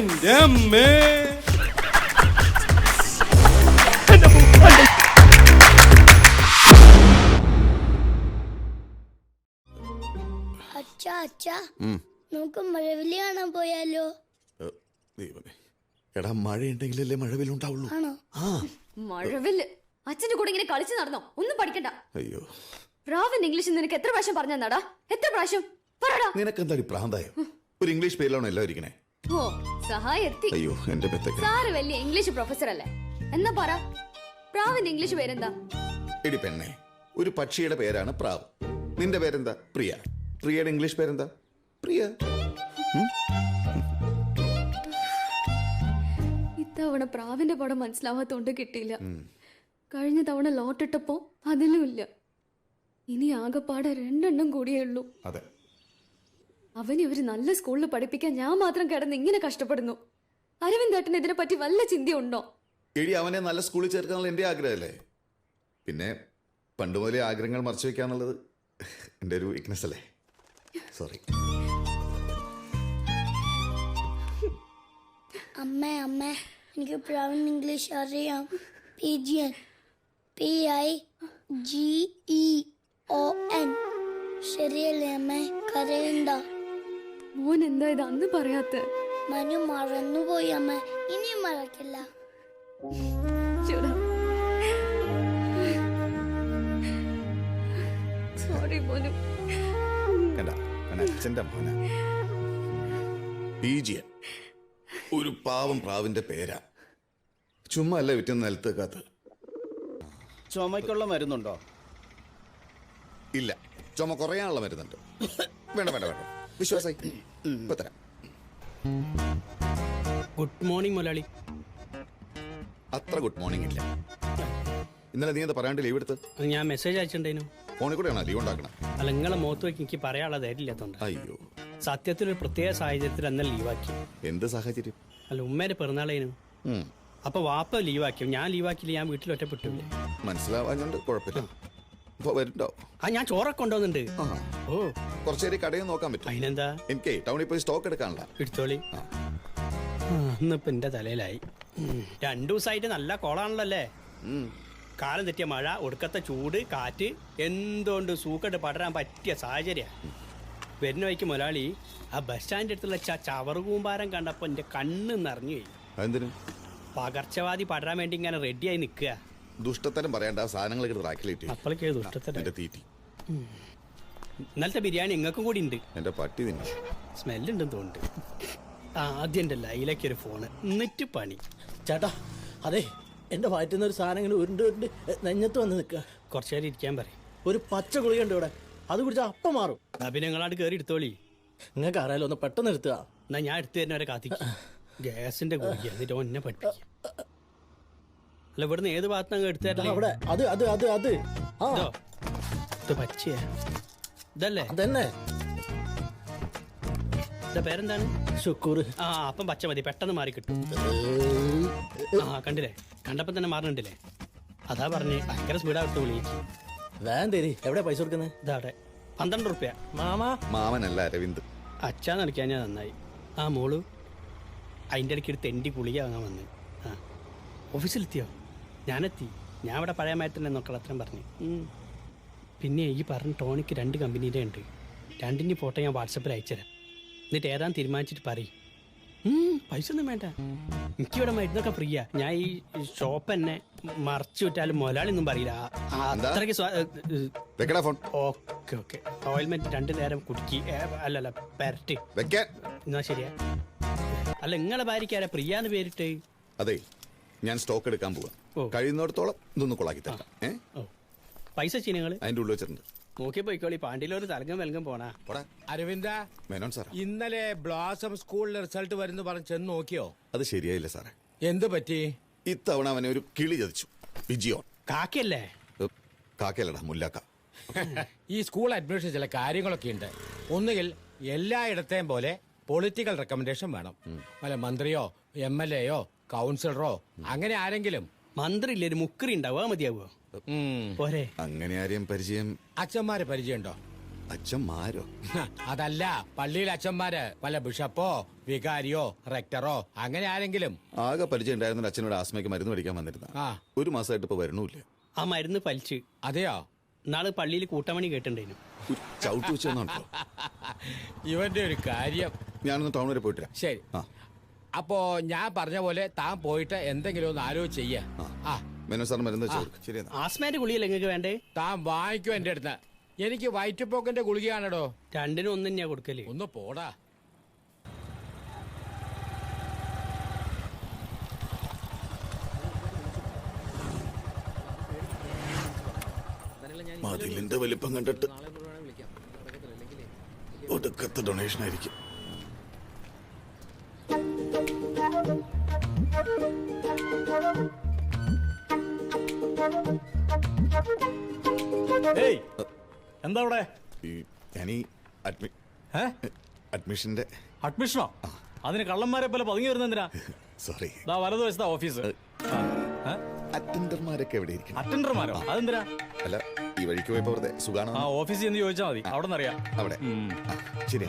എന്റെ അമ്മേ അച്ഛാ. അച്ഛാ നമുക്ക് മഴവിൽ കാണാൻ പോയാലോ? ദൈവമേ. എടാ മഴയുണ്ടെങ്കിലല്ലേ മഴവിലുണ്ടാവുള്ളൂ ആണോ? ആ. മഴവില്ല്. അച്ഛന്റെ കൂടെ ഇങ്ങനെ കളിച്ചു നടന്നോ? ഒന്നും പഠിക്കണ്ട. അയ്യോ. റാവിന്റെ ഇംഗ്ലീഷ് നിനക്ക് എത്ര പ്രാവശ്യം പറഞ്ഞു തന്നാടാ എത്ര പ്രാവശ്യം? പറടാ. നിനക്കെന്താടി പ്രാന്തായോ? ഒരു ഇംഗ്ലീഷ് പേരിലാണോ എല്ലാം ഇരിക്കണേ? ഓ സഹായം എത്തി അയ്യോ എന്റെ പെത്തൊക്കെ. സാറ് വലിയ ഇംഗ്ലീഷ് പ്രൊഫസർ അല്ലേ എന്നാ പറ. പ്രാവിന്റെ ഇംഗ്ലീഷ് പേരെന്താ? എടി പെണ്ണെ ഒരു പക്ഷിയുടെ പേരാണ് പ്രാവ്. നിന്റെ പേരെന്താ? പ്രിയ. പ്രിയയുടെ ഇംഗ്ലീഷ് പേരെന്താ? പ്രിയ. ഇത്തവണ പ്രാവിന്റെ പടം മനസ്സിലാവാത്തോണ്ട് കിട്ടിയില്ല. കഴിഞ്ഞ തവണ ലോട്ടിട്ടപ്പോ അതിലും ഇല്ല. ഇനി ആകെപ്പാടെ രണ്ടെണ്ണം കൂടിയേ ഉള്ളൂ. അതെ. അവനെ ഒരു നല്ല സ്കൂളിൽ പഠിപ്പിക്കാൻ ഞാൻ മാത്രം കിടന്ന് ഇങ്ങനെ കഷ്ടപ്പെടുന്നു. അരവിന്ദേട്ടന് ഇതിനെ പറ്റി വല്ല ചിന്തയുണ്ടോ? എടി അവനെ നല്ല സ്കൂളിൽ ചേർക്കാനുള്ള എന്റെ ആഗ്രഹമല്ലേ? പിന്നെ പണ്ട് മുതലേ ആഗ്രഹങ്ങൾ മറച്ചു വെക്കാന്നുള്ളത് എന്റെ ഒരു വീക്ക്നെസ് അല്ലേ? സോറി അമ്മേ അമ്മേ എനിക്ക് പ്രാവീൺ ഇംഗ്ലീഷ് അറിയാം. P G N P I എന്താ ഇത് അന്ന് പറയാത്ത? മനു മറന്നുപോയി അമ്മ. ഇനിയും മറക്കില്ല. സോറി മോനും. കണ്ട? അവൻ അച്ഛന്റെ മോന. ബീജിയൻ ഒരു പാവം പ്രാവിന്റെ പേരാ. ചുമ്മാ അല്ല വിറ്റുന്ന നിലത്തേക്കാത്ത? ചുമയ്ക്കുള്ള മരുന്നുണ്ടോ? ഇല്ല. ചുമ കുറയാനുള്ള മരുന്നുണ്ട്. വേണ്ട വേണ്ട വേണ്ട. വിശ്വാസായി. ഇപ്പൊ തരാം ഗുഡ് മോർണിംഗ് മുലാളി. അത്ര ഗുഡ് മോർണിംഗ് ഇല്ല. ഇന്നലെ നീ എന്താ പറയാണ്ട് ലീവ് എടുത്ത്? ഞാൻ മെസ്സേജ് അയച്ചിട്ടുണ്ടേനു ഫോണിൽ കൂടെയാണോ ലീവ് ഉണ്ടാക്കണം? അല്ല നിങ്ങളെ മുഖത്ത് നോക്കി എനിക്ക് പറയാനുള്ള ധൈര്യമില്ലാത്തതുകൊണ്ട് അയ്യോ. സത്യത്തിൽ ഒരു പ്രത്യേക സാഹചര്യത്തിൽ അന്ന് ലീവാക്കി എന്ത് സാഹചര്യം? അല്ല ഉമ്മേന്റെ പിറന്നാളേനു. അപ്പൊ വാപ്പ ലീവാക്കി ഞാൻ ലീവാക്കിയില്ല ഞാൻ വീട്ടിൽ ഒറ്റപ്പെട്ടില്ല. മനസ്സിലാവാഞ്ഞോണ്ട് കുഴപ്പമില്ല. ഇപ്പൊ വരുന്നുണ്ടോ? ആ ഞാൻ ചോറൊക്കെ കൊണ്ടുവന്നിട്ടുണ്ട്. ഓ. കുറച്ചേരി കടയിൽ നോക്കാൻ പറ്റും അതിനെന്താ? എനിക്ക് ടൗണിൽ പോയി സ്റ്റോക്ക് എടുക്കാനുള്ള എടുത്തോളി. ഇന്നിപ്പോ എന്റെ തലയിലായി. രണ്ടു ദിവസമായിട്ട് നല്ല കോളാണല്ലോ അല്ലേ കാലം തെറ്റിയ മഴ ഒടുക്കത്തെ ചൂട് കാറ്റ് എന്തുകൊണ്ട് സൂക്കട്ട് പടരാൻ പറ്റിയ സാഹചര്യ. വരുന്ന വഴിക്ക് മുതലാളി ആ ബസ് സ്റ്റാൻഡിന്റെ അടുത്തുള്ള ചവറുകൂമ്പാരം ചവറ് കൂമ്പാരം കണ്ടപ്പോ എന്റെ കണ്ണ് നിറഞ്ഞു പോയി. അതെന്തിനു? പകർച്ചവാദി പടരാൻ വേണ്ടി ഇങ്ങനെ റെഡിയായി നിൽക്കുക. ദുഷ്ടത്തരം പറയണ്ട സാധനങ്ങൾ എടുത്ത് റാക്കിലേറ്റ് അപ്പോഴേക്ക് ദുഷ്ടത്തിന് എന്റെ തീറ്റി. ഇന്നലത്തെ ബിരിയാണി നിങ്ങൾക്കും കൂടി ഉണ്ട്. എന്റെ പട്ടി തിന്നു. സ്മെല്ലുണ്ടെന്ന് തോന്നുന്നുണ്ട്. ആ ആദ്യം എന്റെ ലൈലയ്ക്ക് ഒരു ഫോണ്. എന്നിട്ട് പണി. ചേട്ടാ അതെ എന്റെ വയറ്റുന്ന ഒരു സാധനം ഇങ്ങനെ ഉരുണ്ട് ഉരുണ്ട് നെഞ്ഞത്ത് വന്ന് നിൽക്കുക. കുറച്ചു നേരം ഇരിക്കാൻ പറയും. ഒരു പച്ച ഗുളികയുണ്ട് ഇവിടെ. അത് കുടിച്ചാൽ അപ്പം മാറും. പിന്നെ നിങ്ങളാട് കയറി എടുത്തോളി. നിങ്ങൾക്ക് അറിയാലോ ഒന്ന് പെട്ടെന്ന് എടുത്തുക എന്നാ ഞാൻ എടുത്തു തരുന്നവരെ കാത്തി ഗ്യാസിന്റെ ഗുളിക എന്നിട്ട് ഒന്നെ പഠിപ്പിക്കും. അല്ല ഇവിടുന്ന് ഏത് ഭാഗത്തുനിന്ന് എടുത്തു ദാ അവിടെ. അത് അത് അത് അത്. ആ. ഇതോ. പച്ചയാ ഇതല്ലേ? അതന്നെ. ഇതാ പേരെന്താണ്? ഷുക്കൂർ. ആ അപ്പം പച്ച മതി. പെട്ടെന്ന് മാറി കിട്ടും. ആ കണ്ടില്ലേ? കണ്ടപ്പം തന്നെ മാറണുണ്ടില്ലേ? അതാ പറഞ്ഞ്. ഭയങ്കര സ്പീഡാ വിട്ട് വിളിക്ക് വേണ്ടേരി എവിടെ പൈസ കൊടുക്കുന്നത് ഇതാടെ പന്ത്രണ്ട് റുപ്യ. മാമാ. മാമനല്ല അരവിന്ദ്. അച്ഛാ നടക്കാൻ ഞാൻ നന്നായി. ആ മോൾ. അതിന്റെ ഇടയ്ക്ക് ഒരു തെണ്ടി ഗുളിക വാങ്ങാൻ വന്ന്. ആ. ഓഫീസിലെത്തിയോ? ഞാനെത്തി. ഞാൻ ഇവിടെ പഴയ മയത്തിന്റെ നോക്കളത്രം പറഞ്ഞു. പിന്നെ ഈ പറഞ്ഞ ടോണിക്ക് രണ്ട് കമ്പനിയുടെ ഉണ്ട്. രണ്ടിന്റെ ഫോട്ടോ ഞാൻ വാട്സപ്പിൽ അയച്ചുതരാം. എന്നിട്ട് ഏതാന്ന് തീരുമാനിച്ചിട്ട് പറയും. പൈസ ഒന്നും വേണ്ട. എനിക്കിവിടെ മരുന്നൊക്കെ ഫ്രീയാ. ഞാൻ ഈ ഷോപ്പ് തന്നെ മറച്ചു വിട്ടാലും പറയില്ല. അത്രയ്ക്ക് ഏ, വെക്കടാ ഫോൺ. Okay okay. ഓയിൽമെന്റ് രണ്ടു നേരം കുടുക്കി. അല്ലല്ല പെരട്ടി. എന്നാ ശരിയാ. അല്ല നിങ്ങളെ ഭാര്യയ്ക്കാരാ പ്രിയാന്ന് പേരിട്ട്? അതെ ഞാൻ സ്റ്റോക്ക് എടുക്കാൻ. പോവാ. കഴിയുന്നിടത്തോളം ഇതൊന്ന് കൊളാക്കി തരാം ഏ? പൈസ ചീനങ്ങൾ അതിന്റെ ഉള്ളിൽ വെച്ചിട്ടുണ്ട്. നോക്കി പോയിക്കോളി പാണ്ടിയിലൊരു തലങ്കം വെലങ്കം പോണാ. പോടാ. അരവിന്ദ മേനോൻ സാർ ഇന്നലെ ബ്ലോസം സ്കൂളിലെ റിസൾട്ട് വരുന്നു പറഞ്ഞ് ചെന്ന് നോക്കിയോ? അത് ശരിയായില്ല സാറേ. എന്ത് പറ്റി? ഇത്തവണ അവനെ ഒരു കിളി ചതിച്ചു. വിജിയോൺ. കാക്കയല്ലേ? കാക്കയല്ലടാ മുല്ലാക്ക. ഈ സ്കൂൾ അഡ്മിഷൻ ചില കാര്യങ്ങളൊക്കെ ഉണ്ട്. ഒന്നുകിൽ എല്ലായിടത്തെയും പോലെ പൊളിറ്റിക്കൽ റെക്കമെൻഡേഷൻ വേണം. അല്ല മന്ത്രിയോ എം എൽ എയോ കൗൺസിലറോ അങ്ങനെ ആരെങ്കിലും മന്ത്രി ഇല്ലേ ഒരു മുക്കറി ഉണ്ടാവുക മതിയാവോ ഉം. പോരെ. അങ്ങനെ ആരെയും പരിചയം? അച്ഛന്മാരെ പരിചയമുണ്ടോ? അച്ഛന്മാരോ? ഹ, അതല്ല പള്ളിയിൽ അച്ഛന്മാര് വല്ല ബിഷപ്പോ വികാരിയോ റെക്ടറോ അങ്ങനെ ആരെങ്കിലും? ആകെ പരിചയം ഉണ്ടായിരുന്ന ഒരു അച്ഛനോട് ആസ്മയ്ക്ക് മരുന്ന് മേടിക്കാൻ വന്നിരുന്ന. ആ. ഒരു മാസമായിട്ട് ഇപ്പൊ വരണമില്ല ആ മരുന്ന് പലിച്ച്. അതെയോ? നാളെ പള്ളിയിൽ കൂട്ടമണി കേട്ടിട്ടുണ്ടായിരുന്നു. ചവിട്ടി വെച്ച് തന്നോ ഇവന്റെ ഒരു കാര്യം. ഞാനൊന്ന് ടൗൺ വരെ പോയിട്ട് വരാം. ശരി. ആ. അപ്പോ ഞാൻ പറഞ്ഞ പോലെ താൻ പോയിട്ട് എന്തെങ്കിലും ഒന്ന് ആലോചിച്ച് ചെയ്യ. ആ. മേനോ സാർ മരുന്ന് വെച്ച് കൊടുക്കും. ശരി എന്നാ. ആസ്മാന്റെ ഗുളിയല്ലേ നിങ്ങൾക്ക് വേണ്ടേ? താൻ വാങ്ങിക്കും എന്റെ അടുത്ത്. എനിക്ക് വയറ്റുപോക്കിന്റെ ഗുളികയാണടോ. രണ്ടിനും ഒന്നും ഞാൻ കൊടുക്കൽ. ഒന്ന് പോടാ. മതിലിന്റെ വലിപ്പം കണ്ടിട്ട് ഒടുക്കത്തെ ഡൊണേഷൻ ആയിരിക്കും. ഏയ് എന്താ അവിടെ? ഞാനീ അഡ്മി ഏ അഡ്മിഷന്റെ അഡ്മിഷനോ? അതിന് കള്ളന്മാരെ പോലെ പതുങ്ങി വരുന്ന എന്തിനാ? സോറി. ദാ വലതുവശത്താ ഓഫീസ്. അറ്റൻഡർമാരൊക്കെ എവിടെ ഇരിക്കണം? അറ്റൻഡർമാരോ? അതെന്തിനാ? അല്ല ഈ വഴിക്ക് പോയപ്പോ വെറുതെ സുഖാണോ? ആ ഓഫീസിൽ എന്ന് ചോദിച്ചാൽ മതി. അവിടെ. നിന്നറിയാം അവിടെ ശരി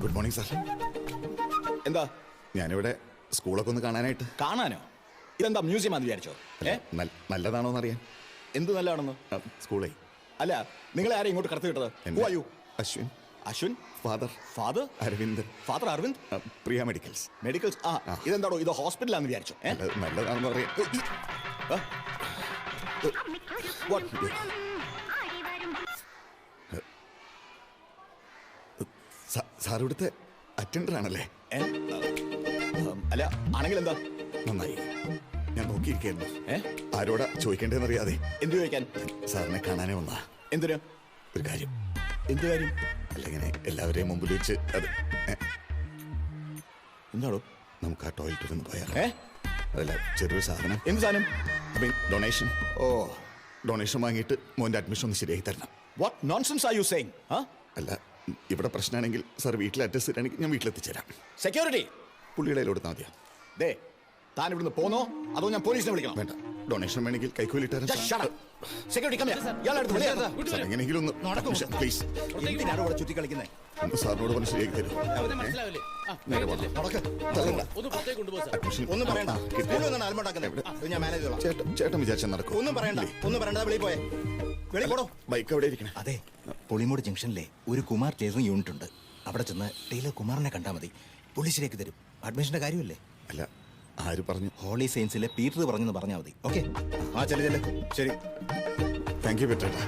ഗുഡ് മോർണിംഗ് സാർ എന്താ? ഞാനിവിടെ സ്കൂളൊക്കെ ഒന്ന് കാണാനായിട്ട്. കാണാനോ? ഇതെന്താ മ്യൂസിയം ആണെന്ന് വിചാരിച്ചോ? നല്ലതാണോ എന്നറിയാൻ എന്ത് നല്ലതാണെന്ന്? സ്കൂളേ. അല്ല നിങ്ങളെ ആരെയും ഇങ്ങോട്ട് കടത്തി വിട്ടത്? Ashwin. Ashwin? Father father Arvind father Arvind? Priya medicals. Medicals? ആ ഇതെന്താണോ ഇത് ഹോസ്പിറ്റലാന്ന് വിചാരിച്ചോ? നല്ലതാണെന്ന് പറയാൻ സാർ ഇവിടുത്തെ അറ്റൻഡർ ആണല്ലേ അല്ല ആണെങ്കിൽ എന്താ? നന്നായി. ഞാൻ നോക്കിയിരിക്കായിരുന്നു ഏ? ആരോടാ ചോദിക്കേണ്ടതെന്ന് അറിയാതെ എന്ത് ചോദിക്കാൻ? സാറിനെ കാണാനേ വന്നാ എന്തിനു? ഒരു കാര്യം. എന്ത് കാര്യം? അല്ലെങ്കിൽ എല്ലാവരെയും മുമ്പിൽ വെച്ച് അത് എന്താണോ നമുക്ക് ആ ടോയ്ലറ്റിൽ ഒന്ന് പോയാൽ അതല്ല ചെറിയൊരു സാധനം. എന്ത് സാധനം? അപ്പം ഡൊണേഷൻ ഓ. ഡൊണേഷൻ വാങ്ങിയിട്ട് മോന്റെ അഡ്മിഷൻ ഒന്ന് ശരിയായി തരണം. What nonsense are you saying അല്ല ഇവിടെ പ്രശ്നമാണെങ്കിൽ സാർ വീട്ടിൽ അഡ്രസ് തരാണെങ്കിൽ ഞാൻ വീട്ടിലെത്തിച്ചേരാം. സെക്യൂരിറ്റി പുള്ളിയുടെ കൊടുത്താൽ മതിയാ? ദേ താൻ ഇവിടുന്ന് പോന്നോ? അതോ ഞാൻ പോലീസിനെ വിളിക്കണം? വേണ്ട. ഡൊണേഷൻ വേണമെങ്കിൽ കൈക്കൂലി. സാർ. എങ്ങനെയെങ്കിലും ഒന്ന് പ്ലീസ് എന്തിനാണ് ഇവിടെ ചുറ്റി കളിക്കുന്നത് ഒന്ന് സാറിനോട് പറഞ്ഞ് ശരിയാക്കി തരും? ഒന്നും പറയണ്ട. ചെയ്തോളാം. ചേട്ടൻ ചേട്ടൻ വിചാരിച്ചാൽ നടക്കും ഒന്നും പറയണ്ട. ഒന്നും പറയണ്ട. വെളിയിൽ പോയെ. ബൈക്ക് അവിടെ ഇരിക്കണം? അതെ പുളിമൂട് ജംഗ്ഷനിലെ ഒരു കുമാർ ടൈലറിംഗ് യൂണിറ്റ് ഉണ്ട്. അവിടെ ചെന്ന് ടൈലർ കുമാറിനെ കണ്ടാൽ മതി. ശരിയാക്കി തരും. അഡ്മിഷന്റെ കാര്യമല്ലേ? അല്ല ആര് പറഞ്ഞു? ഹോളി സയൻസിലെ പീറ്റർ പറഞ്ഞെന്ന് പറഞ്ഞാൽ മതി. ഓക്കെ. ആ ചെല്ലു ചെല്ലു. ശരി. Thank you ബെറ്റേട്ടാ